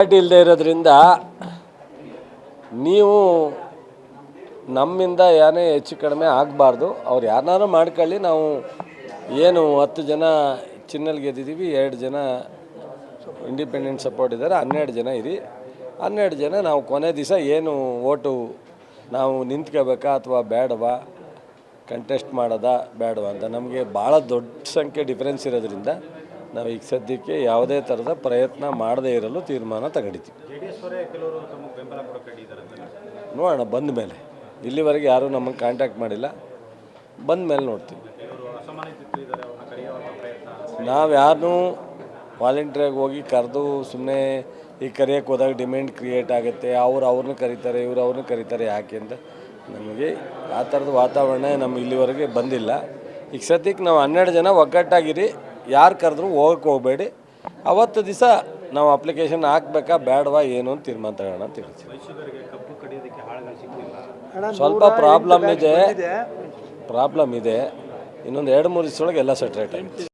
Party ಇಲ್ಲದೆ ಇರೋದ್ರಿಂದ ನೀವು ನಮ್ಮಿಂದ ಏನೇ ಹೆಚ್ಚು ಕಡಿಮೆ ಆಗಬಾರ್ದು. ಅವ್ರು ಯಾರನ್ನಾರು ಮಾಡ್ಕೊಳ್ಳಿ. ನಾವು ಏನು ಹತ್ತು ಜನ ಚಿನ್ನಲ್ಲಿ ಗೆದ್ದಿದ್ದೀವಿ, ಎರಡು ಜನ ಇಂಡಿಪೆಂಡೆಂಟ್ ಸಪೋರ್ಟ್ ಇದ್ದಾರೆ, ಹನ್ನೆರಡು ಜನ ಇರಿ. ಹನ್ನೆರಡು ಜನ ನಾವು ಕೊನೆ ದಿವಸ ಏನು ಓಟು ನಾವು ನಿಂತ್ಕೋಬೇಕಾ ಅಥವಾ ಬೇಡವಾ? ಕಂಟೆಸ್ಟ್ ಮಾಡೋದಾ, ಬೇಡವಾ ಅಂತ ನಮಗೆ ಭಾಳ ದೊಡ್ಡ ಸಂಖ್ಯೆ ಡಿಫ್ರೆನ್ಸ್ ಇರೋದ್ರಿಂದ ನಾವು ಈಗ ಸದ್ಯಕ್ಕೆ ಯಾವುದೇ ಥರದ ಪ್ರಯತ್ನ ಮಾಡದೇ ಇರಲು ತೀರ್ಮಾನ ತಗೊಂಡಿದ್ದೀವಿ. ನೋಡೋಣ ಬಂದ ಮೇಲೆ. ಇಲ್ಲಿವರೆಗೆ ಯಾರೂ ನಮ್ಮನ್ನು ಕಾಂಟ್ಯಾಕ್ಟ್ ಮಾಡಿಲ್ಲ. ಬಂದ ಮೇಲೆ ನೋಡ್ತೀವಿ. ನಾವು ಯಾರನ್ನೂ ವಾಲಂಟಿಯರಾಗಿ ಹೋಗಿ ಕರೆದು ಸುಮ್ಮನೆ ಈ ಕರೆಯೋಕ್ಕೆ ಹೋದಾಗ ಡಿಮ್ಯಾಂಡ್ ಕ್ರಿಯೇಟ್ ಆಗುತ್ತೆ ಅವ್ರು ಅವ್ರನ್ನ ಕರೀತಾರೆ ಇವ್ರು ಅವ್ರನ್ನ ಕರೀತಾರೆ ಯಾಕೆ ಅಂತ ನಮಗೆ ಆ ಥರದ ವಾತಾವರಣ ನಮ್ಮ ಇಲ್ಲಿವರೆಗೆ ಬಂದಿಲ್ಲ. ಈಗ ಸದ್ಯಕ್ಕೆ ನಾವು ಹನ್ನೆರಡು ಜನ ಒಗ್ಗಟ್ಟಾಗಿರಿ ಯಾರು ಕರೆದ್ರು ಹೋಗಕ್ಕೆ ಹೋಗಬೇಡಿ. ಅವತ್ತು ದಿವಸ ನಾವು ಅಪ್ಲಿಕೇಶನ್ ಹಾಕ್ಬೇಕಾ ಬೇಡವಾ ಏನು ಅಂತ ತೀರ್ಮಾನ ತಗೋಣ ಅಂತ ಹೇಳ್ತೀವಿ. ಸ್ವಲ್ಪ ಪ್ರಾಬ್ಲಮ್ ಇದೆ. ಪ್ರಾಬ್ಲಮ್ ಇದೆ. ಇನ್ನೊಂದು ಎರಡು ಮೂರು ದಿವಸದೊಳಗೆ ಎಲ್ಲ ಸೆಟ್ರೇಟ್ ಆಗುತ್ತೆ